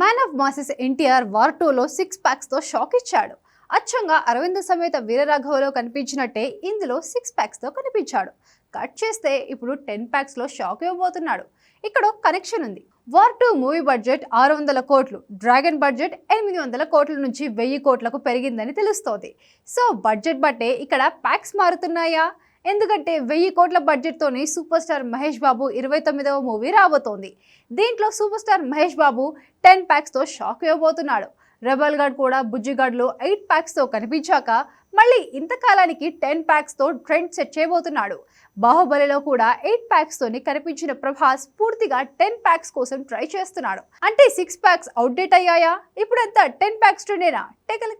Man of masses NTR war టూలో six ప్యాక్స్తో shock ఇచ్చాడు. అచ్చంగా అరవింద సమేత వీరరాఘవలో కనిపించినట్టే ఇందులో సిక్స్ ప్యాక్స్తో కనిపించాడు. కట్ చేస్తే ఇప్పుడు టెన్ ప్యాక్స్లో షాక్ ఇవ్వబోతున్నాడు. ఇక్కడ కనెక్షన్ ఉంది. వార్ టూ మూవీ బడ్జెట్ ఆరు వందల కోట్లు డ్రాగన్ బడ్జెట్ ఎనిమిది వందల కోట్ల నుంచి వెయ్యి కోట్లకు పెరిగిందని తెలుస్తోంది. సో బడ్జెట్ బట్టే ఇక్కడ ప్యాక్స్ మారుతున్నాయా? ఎందుకంటే వెయ్యి కోట్ల బడ్జెట్తోని సూపర్ స్టార్ మహేష్ బాబు ఇరవై తొమ్మిదవ మూవీ రాబోతోంది. దీంట్లో super star Mahesh Babu ten ప్యాక్స్తో shock ఇవ్వబోతున్నాడు రెబల్ గార్డ్ కూడా బుజ్జిగాడ్లో ఎయిట్ ప్యాక్స్తో కనిపించాక మళ్ళీ ఇంతకాలానికి టెన్ ప్యాక్స్తో ట్రెండ్ సెట్ చేయబోతున్నాడు. బాహుబలిలో కూడా ఎయిట్ ప్యాక్స్తోని కనిపించిన ప్రభాస్ పూర్తిగా టెన్ ప్యాక్స్ కోసం ట్రై చేస్తున్నాడు. అంటే సిక్స్ ప్యాక్స్ అవుట్డేట్ అయ్యాయా? ఇప్పుడంతా టెన్ ప్యాక్స్ ట్రెండేనా టెకల్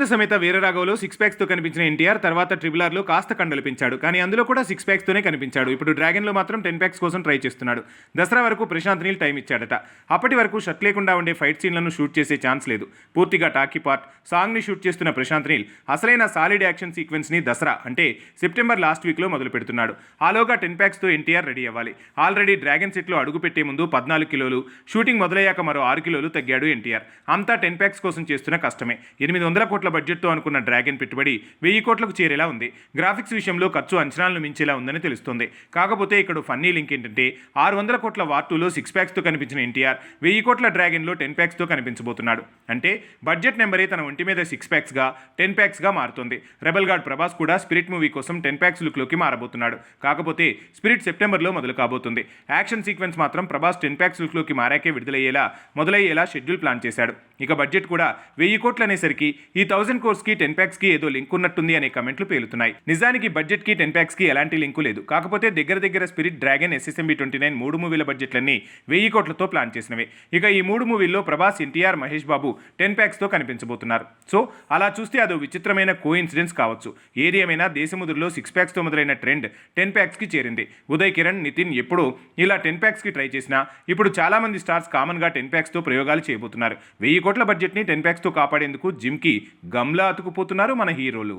అరవింద్ సమేత వీరరాఘవలో సిక్స్ ప్యాక్స్తో కనిపించిన ఎన్టీఆర్ తర్వాత ట్రిబుల్ ఆర్లో కాస్త కండలు పెంచాడు కానీ అందులో కూడా సిక్స్ ప్యాక్స్తోనే కనిపించాడు. ఇప్పుడు డ్రాగన్లో మాత్రం టెన్ ప్యాక్స్ కోసం ట్రై చేస్తున్నాడు. దసరా వరకు ప్రశాంత్ నీల్ టైం ఇచ్చాడట. అప్పటి వరకు షర్ట్ లేకుండా ఉండే ఫైట్ సీన్లను షూట్ చేసే ఛాన్స్ లేదు. పూర్తిగా టాకీ పార్ట్ సాంగ్ని షూట్ చేస్తున్న ప్రశాంత్ నీల్ అసలైన సాలిడ్ యాక్షన్ సీక్వెన్స్ని దసరా అంటే సెప్టెంబర్ లాస్ట్ వీక్లో మొదలు పెడుతున్నాడు. ఆలోగా టెన్ ప్యాక్స్తో ఎన్టీఆర్ రెడీ అవ్వాలి. ఆల్రెడీ డ్రాగన్ సెట్లో అడుగు పెట్టే ముందు పద్నాలుగు కిలోలు షూటింగ్ మొదలయ్యాక మరో ఆరు కిలోలు తగ్గాడు ఎన్టీఆర్. అంతా టెన్ ప్యాక్స్ కోసం చేస్తున్న కష్టమే. ఎనిమిది వందల కోట్ల బడ్జెట్తో అనుకున్న డ్రాగన్ పెట్టుబడి వెయ్యి కోట్లకు చేరేలా ఉంది. గ్రాఫిక్స్ విషయంలో ఖర్చు అంచనాలను మించేలా ఉందని తెలుస్తుంది. కాకపోతే ఇక్కడ ఫన్నీ లింక్ ఏంటంటే ఆరు వందల కోట్ల వార్ టూలో సిక్స్ ప్యాక్స్తో కనిపించిన ఎన్టీఆర్ వెయ్యి కోట్ల డ్రాగన్లో టెన్ ప్యాక్స్తో కనిపించబోతున్నాడు. అంటే బడ్జెట్ నెంబరే తన ఒంటి మీద సిక్స్ ప్యాక్స్గా టెన్ ప్యాక్స్గా మారుతుంది. రెబల్ గార్డ్ ప్రభాస్ కూడా స్పిరిట్ మూవీ కోసం టెన్ ప్యాక్స్ లుక్లోకి మారబోతున్నాడు. కాకపోతే స్పిరిట్ సెప్టెంబర్లో మొదలు కాబోతుంది. యాక్షన్ సీక్వెన్స్ మాత్రం ప్రభాస్ టెన్ ప్యాక్స్ లుక్లోకి మారాకే విడుదలయ్యేలా మొదలయ్యేలా షెడ్యూల్ ప్లాన్ చేశాడు. ఇక బడ్జెట్ కూడా వెయ్యి కోట్లు అనేసరికి ఈ థౌసండ్ కోర్స్కి టెన్ ప్యాక్స్కి ఏదో లింక్ ఉన్నట్టుంది అనే కమెంట్లు పేలుతున్నాయి. నిజానికి బడ్జెట్కి టెన్ ప్యాక్స్కి ఎలాంటి లింకు లేదు. కాకపోతే దగ్గర దగ్గర spirit dragon SSMB twenty nine మూడు మూవీల బడ్జెట్లన్నీ వెయ్యి కోట్లతో ప్లాన్ చేసినవి. ఇక ఈ మూడు మూవీల్లో ప్రభాస్ ఎన్టీఆర్ మహేష్ బాబు టెన్ ప్యాక్స్తో కనిపించబోతున్నారు. సో అలా చూస్తే అదో విచిత్రమైన కో ఇన్సిడెన్స్ కావచ్చు. ఏది ఏమైనా దేశముద్రలో సిక్స్ ప్యాక్స్తో మొదలైన ట్రెండ్ టెన్ ప్యాక్స్కి చేరింది. ఉదయ్ కిరణ్ నితిన్ ఎప్పుడూ ఇలా టెన్ ప్యాక్స్కి ట్రై చేసినా ఇప్పుడు చాలా మంది స్టార్స్ కామన్గా టెన్ ప్యాక్స్తో ప్రయోగాలు చేయబోతున్నారు. వెయ్యి కోట్ల బడ్జెట్ని టెన్ ప్యాక్స్తో కాపాడేందుకు జిమ్కి గమ్లా అతుకుపోతున్నారు మన హీరోలు.